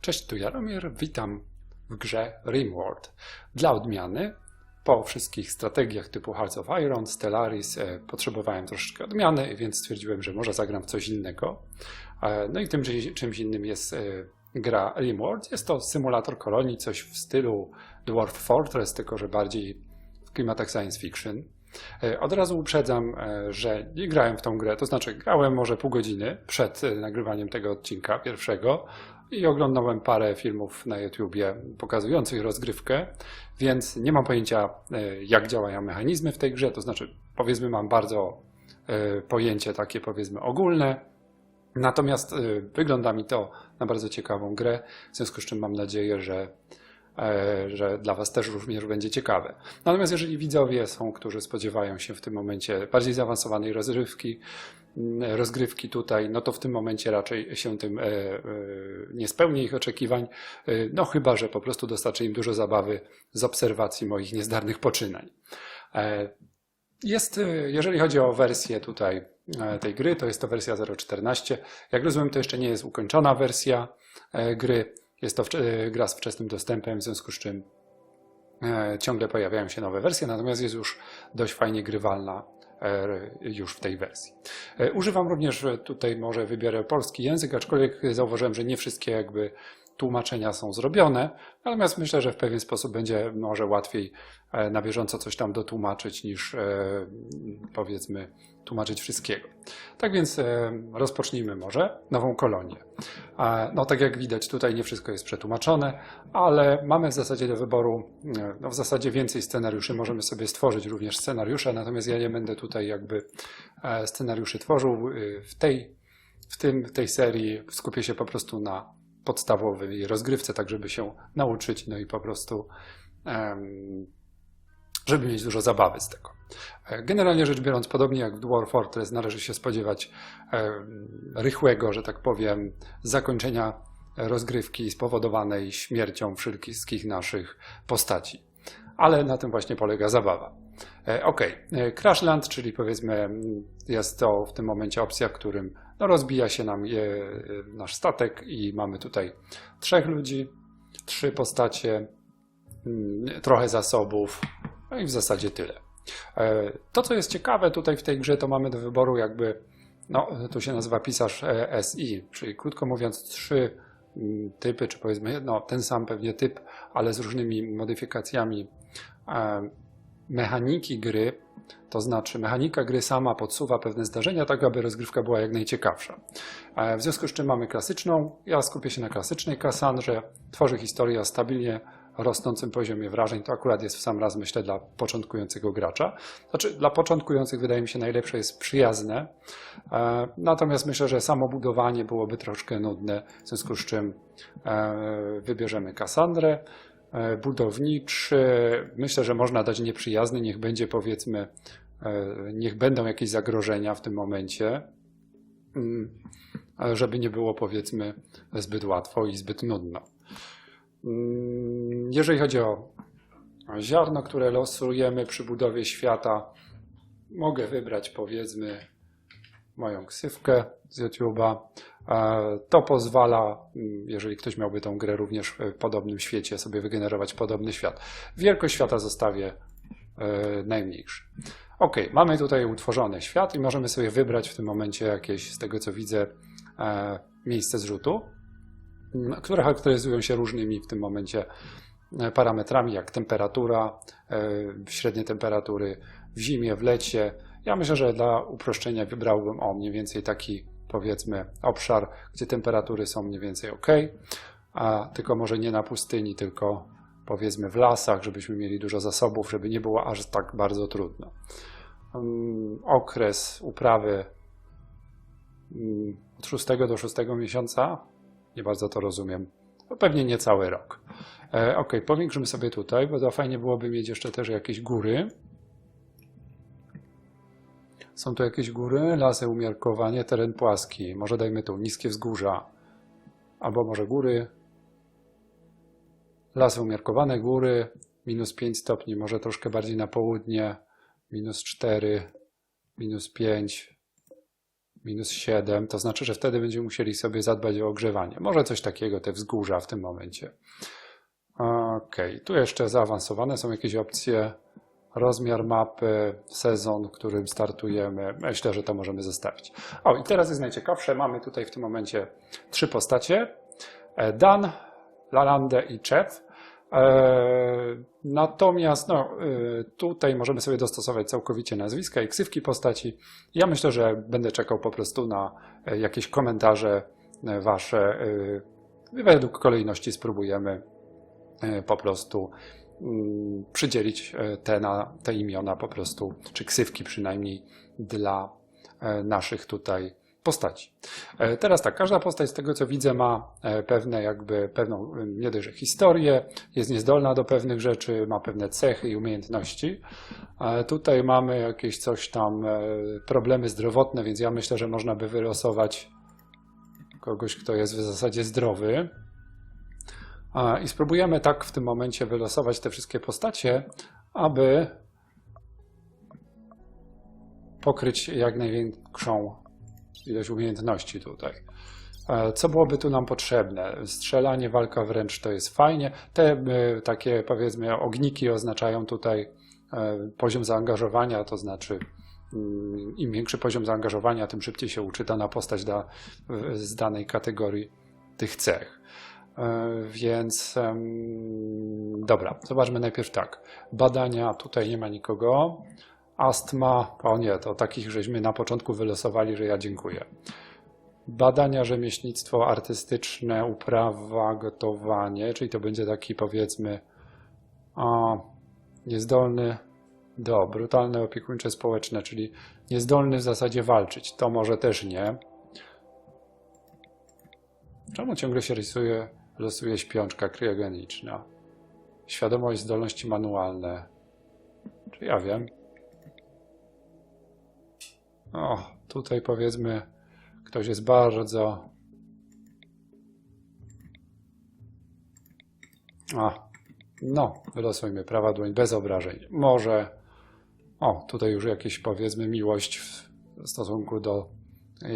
Cześć, tu Jaromir, witam w grze Rimworld. Dla odmiany, po wszystkich strategiach typu Hearts of Iron, Stellaris e, potrzebowałem troszeczkę odmiany, więc stwierdziłem, że może zagram w coś innego. E, no i tym czymś innym jest e, gra Rimworld. Jest to symulator kolonii, coś w stylu Dwarf Fortress, tylko że bardziej w klimatach science fiction. E, Od razu uprzedzam, e, że nie grałem w tą grę, to znaczy grałem może pół godziny przed e, nagrywaniem tego odcinka pierwszego i oglądałem parę filmów na YouTubie pokazujących rozgrywkę, więc nie mam pojęcia, e, jak działają mechanizmy w tej grze, to znaczy powiedzmy mam bardzo e, pojęcie takie powiedzmy ogólne, natomiast e, wygląda mi to na bardzo ciekawą grę, w związku z czym mam nadzieję, że że dla Was też również będzie ciekawe. Natomiast jeżeli widzowie są, którzy spodziewają się w tym momencie bardziej zaawansowanej rozgrywki, mm, rozgrywki tutaj, no to w tym momencie raczej się tym e, e, nie spełni ich oczekiwań, e, no chyba, że po prostu dostarczy im dużo zabawy z obserwacji moich niezdarnych poczynań. E, Jest, e, jeżeli chodzi o wersję tutaj e, tej gry, to jest to wersja 0.14. Jak rozumiem, to jeszcze nie jest ukończona wersja e, gry. Jest to e, gra z wczesnym dostępem, w związku z czym e, ciągle pojawiają się nowe wersje, natomiast jest już dość fajnie grywalna e, już w tej wersji. E, Używam również e, tutaj może wybiorę polski język, aczkolwiek zauważyłem, że nie wszystkie jakby tłumaczenia są zrobione, natomiast myślę, że w pewien sposób będzie może łatwiej e, na bieżąco coś tam dotłumaczyć niż e, powiedzmy tłumaczyć wszystkiego. Tak więc e, rozpocznijmy może nową kolonię. No tak jak widać tutaj nie wszystko jest przetłumaczone, ale mamy w zasadzie do wyboru no w zasadzie więcej scenariuszy. Możemy sobie stworzyć również scenariusze, natomiast ja nie będę tutaj jakby scenariuszy tworzył. W tej, w tym, w tej serii skupię się po prostu na podstawowej rozgrywce, tak żeby się nauczyć, no i po prostu żeby mieć dużo zabawy z tego. E, Generalnie rzecz biorąc, podobnie jak w Dwarf Fortress, należy się spodziewać rychłego, że tak powiem, zakończenia rozgrywki spowodowanej śmiercią wszystkich naszych postaci. Ale na tym właśnie polega zabawa. E, Ok, e, Crashland, czyli powiedzmy jest to w tym momencie opcja, w którym no, rozbija się nam e, e, nasz statek i mamy tutaj trzech ludzi, trzy postacie, mm, trochę zasobów, no i w zasadzie tyle. E, To, co jest ciekawe tutaj w tej grze, to mamy do wyboru jakby, no tu się nazywa pisarz e, SI, czyli krótko mówiąc trzy mm, typy, czy powiedzmy no, ten sam pewnie typ, ale z różnymi modyfikacjami mechaniki gry, to znaczy mechanika gry sama podsuwa pewne zdarzenia, tak aby rozgrywka była jak najciekawsza. E, W związku z czym mamy klasyczną, ja skupię się na klasycznej Kassandrze, tworzy historię o stabilnie rosnącym poziomie wrażeń, to akurat jest w sam raz, myślę, dla początkującego gracza. Znaczy, dla początkujących wydaje mi się najlepsze jest przyjazne, e, natomiast myślę, że samo budowanie byłoby troszkę nudne, w związku z czym e, wybierzemy Kassandrę. E, Budowniczy, myślę, że można dać nieprzyjazny, niech będzie powiedzmy, e, niech będą jakieś zagrożenia w tym momencie, mm, żeby nie było powiedzmy zbyt łatwo i zbyt nudno. Mm, Jeżeli chodzi o ziarno, które losujemy przy budowie świata, mogę wybrać powiedzmy moją ksywkę z YouTube'a. E, To pozwala, mm, jeżeli ktoś miałby tą grę również w podobnym świecie, sobie wygenerować podobny świat. Wielkość świata zostawię e, najmniejszy. Ok, mamy tutaj utworzony świat i możemy sobie wybrać w tym momencie jakieś, z tego co widzę, e, miejsce zrzutu, które charakteryzują się różnymi w tym momencie parametrami, jak temperatura, średnie temperatury w zimie, w lecie. Ja myślę, że dla uproszczenia wybrałbym o mniej więcej taki powiedzmy obszar, gdzie temperatury są mniej więcej ok, a tylko może nie na pustyni, tylko powiedzmy w lasach, żebyśmy mieli dużo zasobów, żeby nie było aż tak bardzo trudno. Mm, Okres uprawy mm, od 6 do 6 miesiąca, nie bardzo to rozumiem, no pewnie nie cały rok. E, ok, powiększymy sobie tutaj, bo to fajnie byłoby mieć jeszcze też jakieś góry. Są tu jakieś góry, lasy, umiarkowanie, teren płaski. Może dajmy tu niskie wzgórza. Albo może góry. Lasy umiarkowane, góry, minus 5 stopni, może troszkę bardziej na południe, minus 4, minus 5, minus 7, to znaczy, że wtedy będziemy musieli sobie zadbać o ogrzewanie. Może coś takiego, te wzgórza w tym momencie. Ok, tu jeszcze zaawansowane są jakieś opcje. Rozmiar mapy, sezon, w którym startujemy. Myślę, że to możemy zostawić. O, i teraz jest najciekawsze. Mamy tutaj w tym momencie trzy postacie. E, Dan, Lalande i Chef. E, natomiast no, e, tutaj możemy sobie dostosować całkowicie nazwiska i ksywki postaci. Ja myślę, że będę czekał po prostu na jakieś komentarze wasze. Według kolejności spróbujemy po prostu przydzielić te, na, te imiona po prostu, czy ksywki przynajmniej dla naszych tutaj postaci. E, teraz tak, każda postać z tego co widzę ma e, pewne jakby, pewną nie dość, że historię, jest niezdolna do pewnych rzeczy, ma pewne cechy i umiejętności. E, tutaj mamy jakieś coś tam, problemy zdrowotne, więc ja myślę, że można by wylosować kogoś, kto jest w zasadzie zdrowy. I spróbujemy tak w tym momencie wylosować te wszystkie postacie, aby pokryć jak największą ilość umiejętności tutaj. E, co byłoby tu nam potrzebne? Strzelanie, walka wręcz to jest fajnie. Te e, takie powiedzmy ogniki oznaczają tutaj e, poziom zaangażowania, to znaczy mm, im większy poziom zaangażowania, tym szybciej się uczy dana postać da, z danej kategorii tych cech. Więc dobra, zobaczmy najpierw tak. Badania, tutaj nie ma nikogo astma, o nie, to takich żeśmy na początku wylosowali, że ja dziękuję. Badania, rzemieślnictwo artystyczne, uprawa, gotowanie, czyli to będzie taki powiedzmy a, niezdolny do, brutalne, opiekuńcze, społeczne, czyli niezdolny w zasadzie walczyć. To może też nie. Czemu ciągle się rysuje, losuje śpiączka kryogeniczna? Świadomość, zdolności manualne. Czy ja wiem? O, tutaj powiedzmy, ktoś jest bardzo. A, no, wylosujmy prawa dłoń bez obrażeń. Może. O, tutaj już jakieś powiedzmy miłość w stosunku do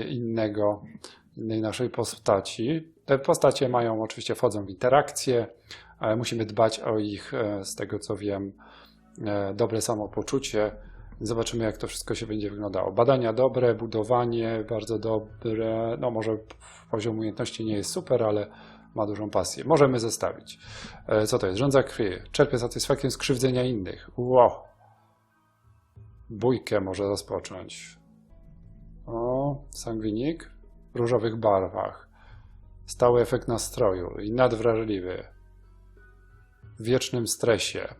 innego, innej naszej postaci. Te postacie mają oczywiście, wchodzą w interakcję, ale musimy dbać o ich, e, z tego co wiem, e, dobre samopoczucie Zobaczymy, jak to wszystko się będzie wyglądało. Badania dobre, budowanie bardzo dobre. No, może poziom umiejętności nie jest super, ale ma dużą pasję. Możemy zestawić. E, co to jest? Rządza krwi. Czerpie satysfakcję z krzywdzenia innych. Wow. Bójkę może rozpocząć. O, sangwinik różowych barwach. Stały efekt nastroju i nadwrażliwy. W wiecznym stresie.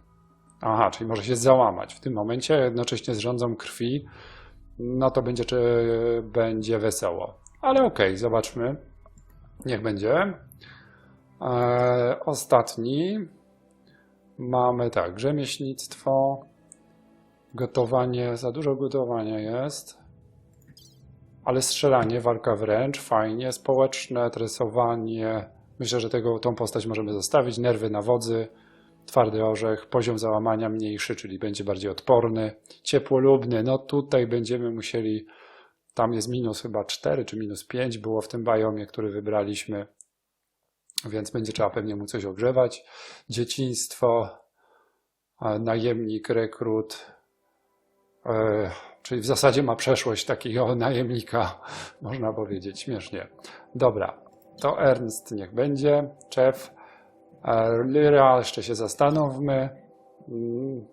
Aha, czyli może się załamać. W tym momencie jednocześnie z rządzą krwi, no to będzie, czy będzie wesoło. Ale okej, okay, zobaczmy. Niech będzie. E, ostatni. Mamy tak, rzemieślnictwo, gotowanie, za dużo gotowania jest, ale strzelanie, walka wręcz, fajnie, społeczne, tresowanie. Myślę, że tego, tą postać możemy zostawić. Nerwy na wodzy, twardy orzech, poziom załamania mniejszy, czyli będzie bardziej odporny, ciepłolubny, no tutaj będziemy musieli, tam jest minus chyba 4 czy minus 5 było w tym biomie, który wybraliśmy, więc będzie trzeba pewnie mu coś ogrzewać. Dzieciństwo, najemnik, rekrut, e, czyli w zasadzie ma przeszłość takiego najemnika, można powiedzieć, śmiesznie. Dobra, to Ernst niech będzie, Czef, Lyra, jeszcze się zastanówmy. Mm.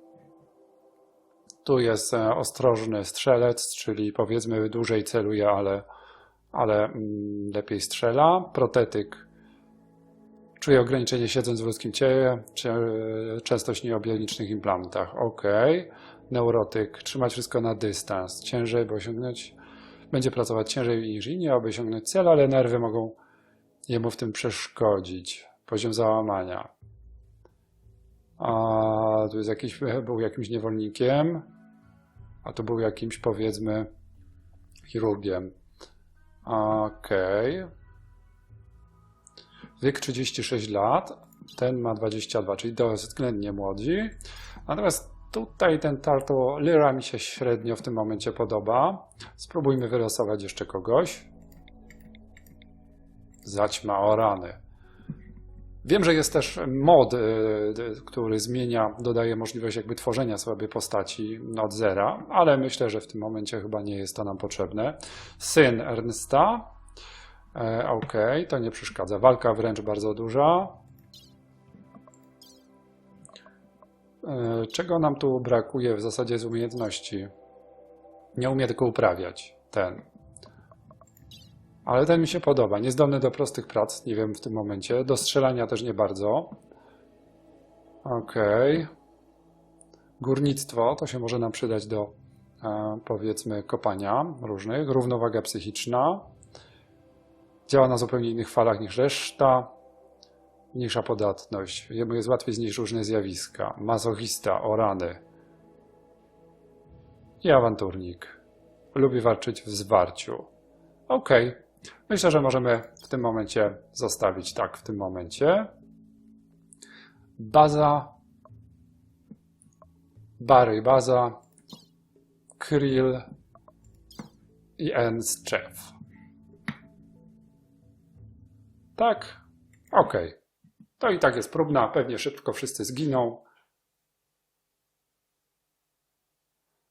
Tu jest e, ostrożny strzelec, czyli powiedzmy dłużej celuje, ale, ale mm, lepiej strzela. Protetyk czuje ograniczenie siedząc w ludzkim ciele, częstość nieobielnicznych implantach. Ok. Neurotyk, trzymać wszystko na dystans. Ciężej, by osiągnąć, będzie pracować ciężej niż inni, aby osiągnąć cel, ale nerwy mogą jemu w tym przeszkodzić poziom załamania. A tu jest jakiś, był jakimś niewolnikiem, a tu był jakimś powiedzmy chirurgiem. Okej. Okay. Wiek 36 lat, ten ma 22, czyli względnie młodzi. Natomiast Tutaj ten Tartu Lyra mi się średnio w tym momencie podoba. Spróbujmy wylosować jeszcze kogoś. Zaćma o rany. Wiem, że jest też mod, y, y, który zmienia, dodaje możliwość jakby tworzenia sobie postaci od zera, ale myślę, że w tym momencie chyba nie jest to nam potrzebne. Syn Ernsta. E, ok, to nie przeszkadza. Walka wręcz bardzo duża. Czego nam tu brakuje w zasadzie z umiejętności? Nie umie tylko uprawiać ten. Ale ten mi się podoba. Niezdolny do prostych prac, nie wiem w tym momencie. Do strzelania też nie bardzo. Okej. Okay. Górnictwo to się może nam przydać do e, powiedzmy kopania różnych. Równowaga psychiczna. Działa na zupełnie innych falach niż reszta. Mniejsza podatność. Jemu jest łatwiej znieść różne zjawiska. Mazochista, o rany. I awanturnik. Lubi walczyć w zwarciu. Okej. Okay. Myślę, że możemy w tym momencie zostawić tak w tym momencie. Baza, Barry baza, Krill i Enschef. Tak? Ok. To i tak jest próbna, pewnie szybko wszyscy zginą.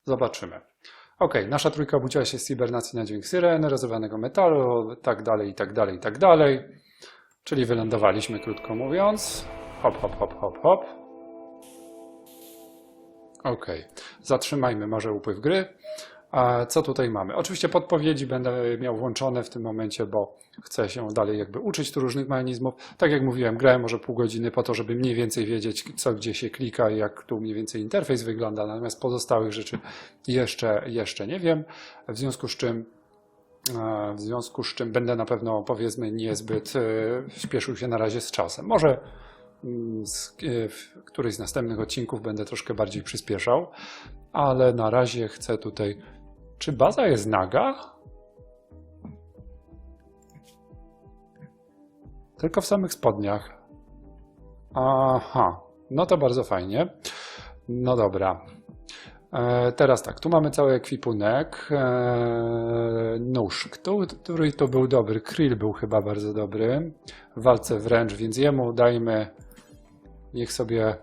Zobaczymy. Ok, nasza trójka obudziła się z hibernacji na dźwięk syreny, rozrywanego metalu, tak dalej, i tak dalej, i tak dalej. Czyli wylądowaliśmy, krótko mówiąc. Hop, hop, hop, hop, hop. Ok, zatrzymajmy może upływ gry. Co tutaj mamy? Oczywiście podpowiedzi będę miał włączone w tym momencie, bo chcę się dalej jakby uczyć tu różnych mechanizmów. Tak jak mówiłem, grałem może pół godziny po to, żeby mniej więcej wiedzieć, co gdzie się klika i jak tu mniej więcej interfejs wygląda, natomiast pozostałych rzeczy jeszcze, jeszcze nie wiem, w związku z czym e, w związku z czym będę na pewno powiedzmy niezbyt e, śpieszył się na razie z czasem. Może mm, e, w którymś z następnych odcinków będę troszkę bardziej przyspieszał, ale na razie chcę tutaj czy baza jest naga? Tylko w samych spodniach. Aha, no to bardzo fajnie. No dobra. E, teraz tak, tu mamy cały ekwipunek. E, nóż, który to był dobry. Krill był chyba bardzo dobry. W walce wręcz, więc jemu dajmy, niech sobie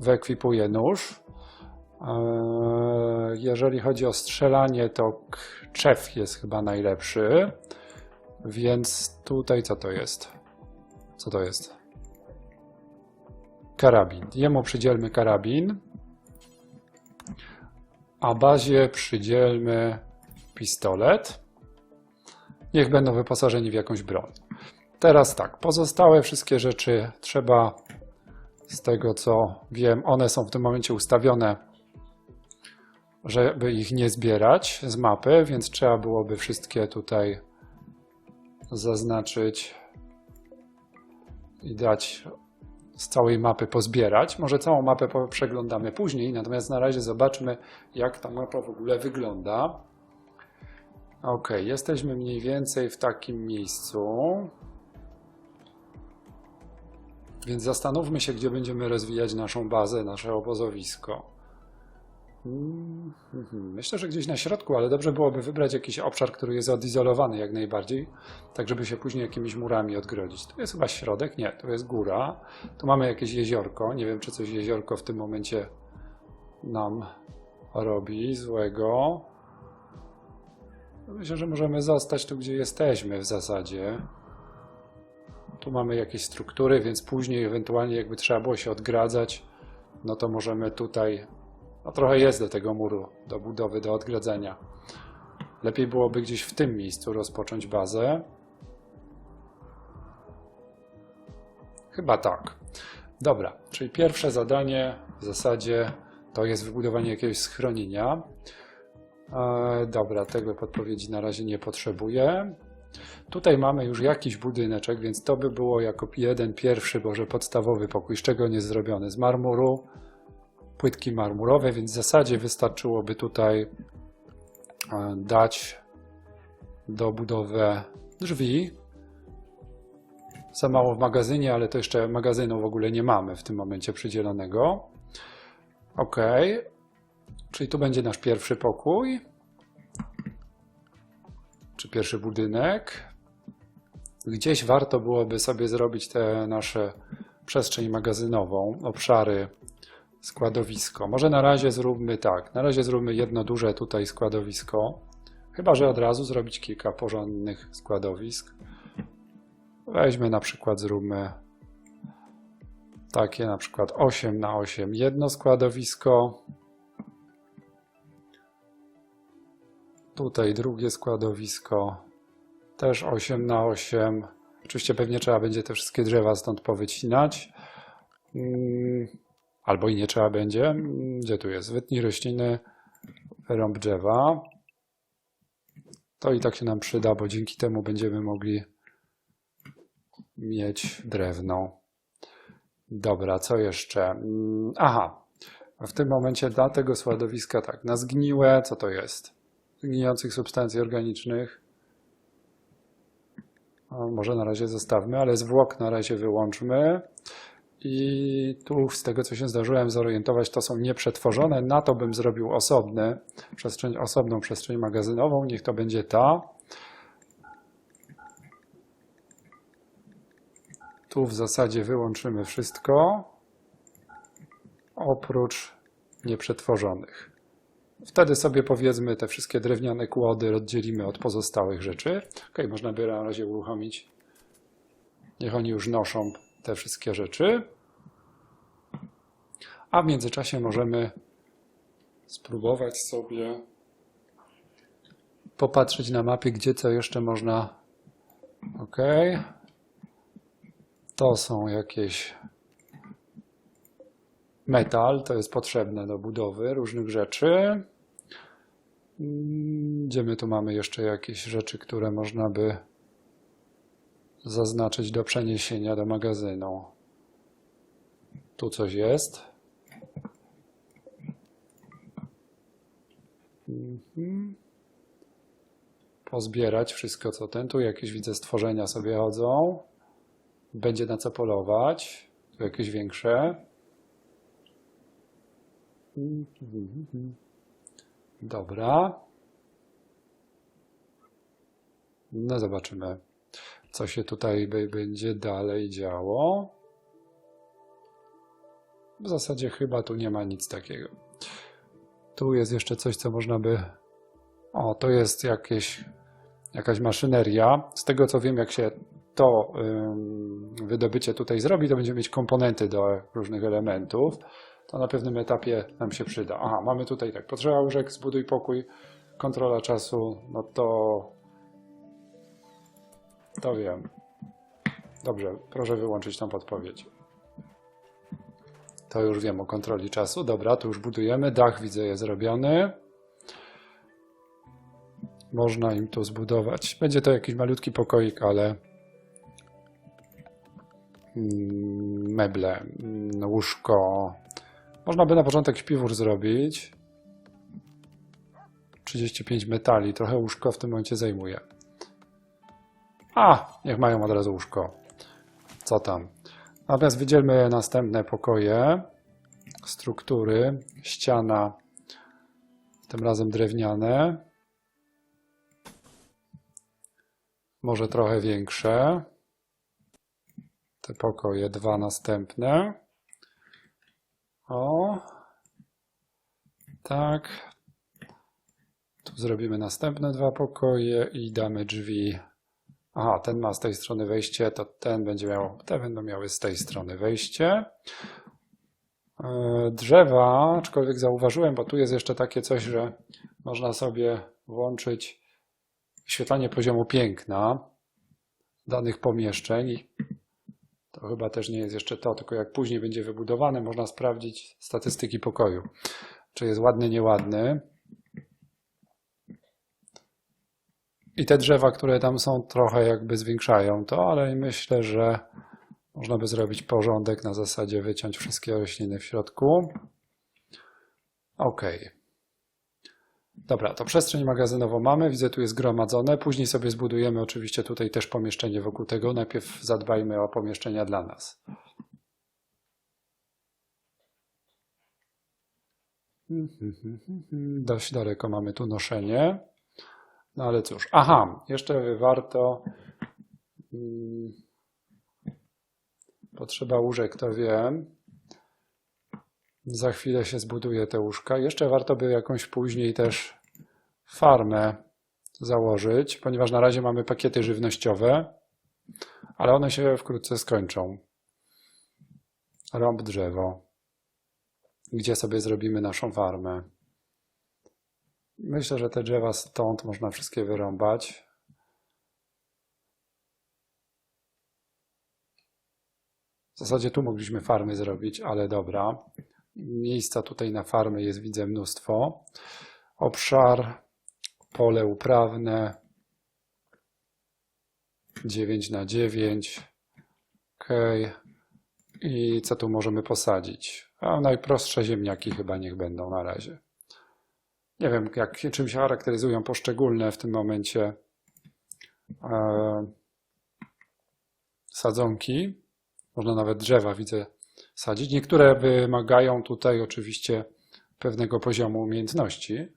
wyekwipuje nóż. Eee, jeżeli chodzi o strzelanie, to Krzew jest chyba najlepszy. Więc tutaj co to jest? Co to jest? Karabin. Jemu przydzielmy karabin. A bazie przydzielmy pistolet. Niech będą wyposażeni w jakąś broń. Teraz tak, pozostałe wszystkie rzeczy trzeba, z tego co wiem, one są w tym momencie ustawione żeby ich nie zbierać z mapy, więc trzeba byłoby wszystkie tutaj zaznaczyć i dać z całej mapy pozbierać. Może całą mapę przeglądamy później, natomiast na razie zobaczmy, jak ta mapa w ogóle wygląda. Ok, jesteśmy mniej więcej w takim miejscu. Więc zastanówmy się, gdzie będziemy rozwijać naszą bazę, nasze obozowisko. Mhm. Myślę, że gdzieś na środku, ale dobrze byłoby wybrać jakiś obszar, który jest odizolowany jak najbardziej, tak żeby się później jakimiś murami odgrodzić. Tu jest chyba środek, nie, tu jest góra. Tu mamy jakieś jeziorko. Nie wiem, czy coś jeziorko w tym momencie nam robi złego. Myślę, że możemy zostać tu, gdzie jesteśmy w zasadzie. Tu mamy jakieś struktury, więc później ewentualnie jakby trzeba było się odgradzać, no to możemy tutaj trochę jest do tego muru, do budowy, do odgradzenia. Lepiej byłoby gdzieś w tym miejscu rozpocząć bazę. Chyba tak. Dobra, czyli pierwsze zadanie w zasadzie to jest wybudowanie jakiegoś schronienia. E, dobra, tego podpowiedzi na razie nie potrzebuję. Tutaj mamy już jakiś budyneczek, więc to by było jako jeden pierwszy, może podstawowy pokój, z czego nie zrobiony? Z marmuru, płytki marmurowe, więc w zasadzie wystarczyłoby tutaj e, dać do budowy drzwi. Za mało w magazynie, ale to jeszcze magazynu w ogóle nie mamy w tym momencie przydzielonego. Ok. Czyli tu będzie nasz pierwszy pokój. Czy pierwszy budynek. Gdzieś warto byłoby sobie zrobić te nasze przestrzeń magazynową, obszary, składowisko. Może na razie zróbmy tak. Na razie zróbmy jedno duże tutaj składowisko. Chyba, że od razu zrobić kilka porządnych składowisk. Weźmy na przykład, zróbmy takie na przykład 8 na 8 jedno składowisko. Tutaj drugie składowisko też 8 na 8. Oczywiście pewnie trzeba będzie te wszystkie drzewa stąd powycinać. Mm, Albo i nie trzeba będzie. Mm, Gdzie tu jest? Wytnij rośliny, wyrąb drzewa. To i tak się nam przyda, bo dzięki temu będziemy mogli mieć drewno. Dobra, co jeszcze? Mm, Aha, w tym momencie dla tego składowiska tak, na zgniłe, co to jest? Gnijących substancji organicznych. Może na razie zostawmy, ale zwłok na razie wyłączmy. I tu z tego, co się zdążyłem zorientować, to są nieprzetworzone. Na to bym zrobił osobny, przestrzeń, osobną przestrzeń magazynową. Niech to będzie ta. Tu w zasadzie wyłączymy wszystko, oprócz nieprzetworzonych. Wtedy sobie powiedzmy te wszystkie drewniane kłody oddzielimy od pozostałych rzeczy. Ok, można by na razie uruchomić. Niech oni już noszą te wszystkie rzeczy. A w międzyczasie możemy spróbować sobie popatrzeć na mapie, gdzie co jeszcze można. Ok. To są jakieś metal, to jest potrzebne do budowy różnych rzeczy. Mm, Gdzie my tu mamy jeszcze jakieś rzeczy, które można by zaznaczyć do przeniesienia do magazynu. Tu coś jest. Mhm. Pozbierać wszystko co ten. Tu jakieś widzę stworzenia sobie chodzą. Będzie na co polować. Tu jakieś większe. Mhm. Dobra. No zobaczymy, co się tutaj będzie dalej działo. W zasadzie chyba tu nie ma nic takiego. Tu jest jeszcze coś, co można by. O, to jest jakieś, jakaś maszyneria. Z tego co wiem, jak się to ym, wydobycie tutaj zrobi, to będziemy mieć komponenty do różnych elementów. To na pewnym etapie nam się przyda. Aha, mamy tutaj tak, potrzeba łóżek, zbuduj pokój, kontrola czasu, no to to wiem. Dobrze, proszę wyłączyć tą podpowiedź. To już wiem o kontroli czasu. Dobra, tu już budujemy. Dach widzę jest zrobiony. Można im tu zbudować. Będzie to jakiś malutki pokoik, ale mm, meble, mm, łóżko. Można by na początek śpiwór zrobić. 35 metali, trochę łóżko w tym momencie zajmuje. A, niech mają od razu łóżko. Co tam? Natomiast wydzielmy następne pokoje. Struktury. Ściana. Tym razem drewniane. Może trochę większe. Te pokoje, dwa następne. O. Tak. Tu zrobimy następne dwa pokoje i damy drzwi Aha, ten ma z tej strony wejście, to ten będzie miał, te będą miały z tej strony wejście. E, Drzewa, aczkolwiek zauważyłem, bo tu jest jeszcze takie coś, że można sobie włączyć wyświetlanie poziomu piękna danych pomieszczeń. To chyba też nie jest jeszcze to, tylko jak później będzie wybudowane, można sprawdzić statystyki pokoju. Czy jest ładny, nieładny. I te drzewa, które tam są, trochę jakby zwiększają to, ale myślę, że można by zrobić porządek na zasadzie wyciąć wszystkie rośliny w środku. Ok. Dobra, to przestrzeń magazynową mamy, widzę tu jest gromadzone. Później sobie zbudujemy oczywiście tutaj też pomieszczenie wokół tego. Najpierw zadbajmy o pomieszczenia dla nas. Dość daleko mamy tu noszenie. No ale cóż. Aha, jeszcze warto. mm, Potrzeba łóżek, to wiem. Za chwilę się zbuduje te łóżka. Jeszcze warto by jakąś później też farmę założyć, ponieważ na razie mamy pakiety żywnościowe, ale one się wkrótce skończą. Rąb drzewo. Gdzie sobie zrobimy naszą farmę? Myślę, że te drzewa stąd można wszystkie wyrąbać. W zasadzie tu mogliśmy farmy zrobić, ale dobra. Miejsca tutaj na farmy jest, widzę, mnóstwo. Obszar, pole uprawne 9 na 9. Ok. I co tu możemy posadzić? A najprostsze ziemniaki chyba niech będą na razie. Nie wiem, jak, czym się charakteryzują poszczególne w tym momencie e, sadzonki. Można nawet drzewa, widzę, sadzić. Niektóre wymagają tutaj oczywiście pewnego poziomu umiejętności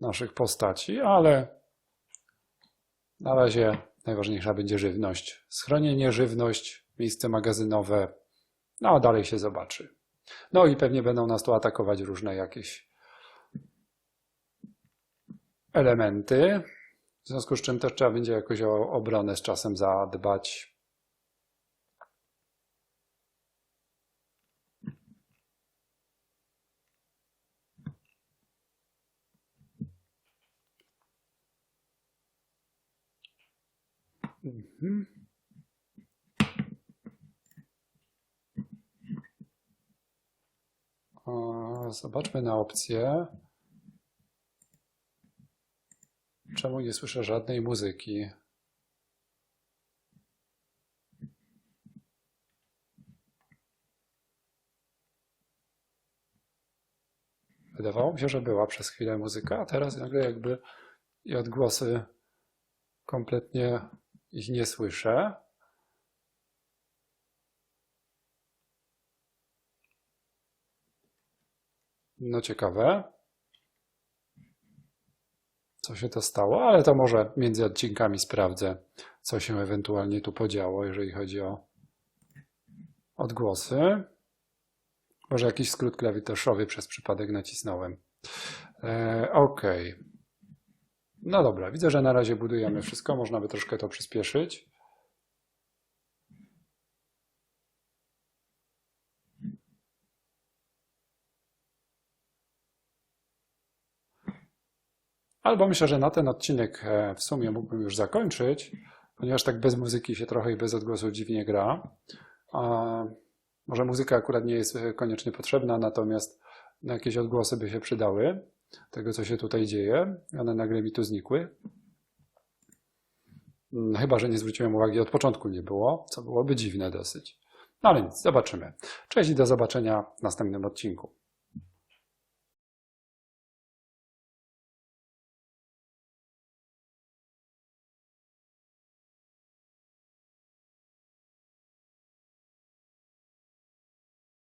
naszych postaci, ale na razie najważniejsza będzie żywność. Schronienie, żywność, miejsce magazynowe, no a dalej się zobaczy. No i pewnie będą nas tu atakować różne jakieś elementy, w związku z czym też trzeba będzie jakoś o obronę z czasem zadbać. Mhm. Zobaczmy na opcję. Czemu nie słyszę żadnej muzyki? Wydawało mi się, że była przez chwilę muzyka, a teraz nagle jakby i odgłosy kompletnie ich nie słyszę. No ciekawe. Co się to stało, ale to może między odcinkami sprawdzę, co się ewentualnie tu podziało, jeżeli chodzi o odgłosy. Może jakiś skrót klawituszowy przez przypadek nacisnąłem. E, ok. No dobra, widzę, że na razie budujemy wszystko. Można by troszkę to przyspieszyć. Albo myślę, że na ten odcinek e, w sumie mógłbym już zakończyć, ponieważ tak bez muzyki się trochę i bez odgłosu dziwnie gra. Może muzyka akurat nie jest e, koniecznie potrzebna, natomiast jakieś odgłosy by się przydały tego, co się tutaj dzieje. One nagle mi tu znikły. Mm, Chyba, że nie zwróciłem uwagi, od początku nie było, co byłoby dziwne dosyć. No ale nic, zobaczymy. Cześć i do zobaczenia w następnym odcinku.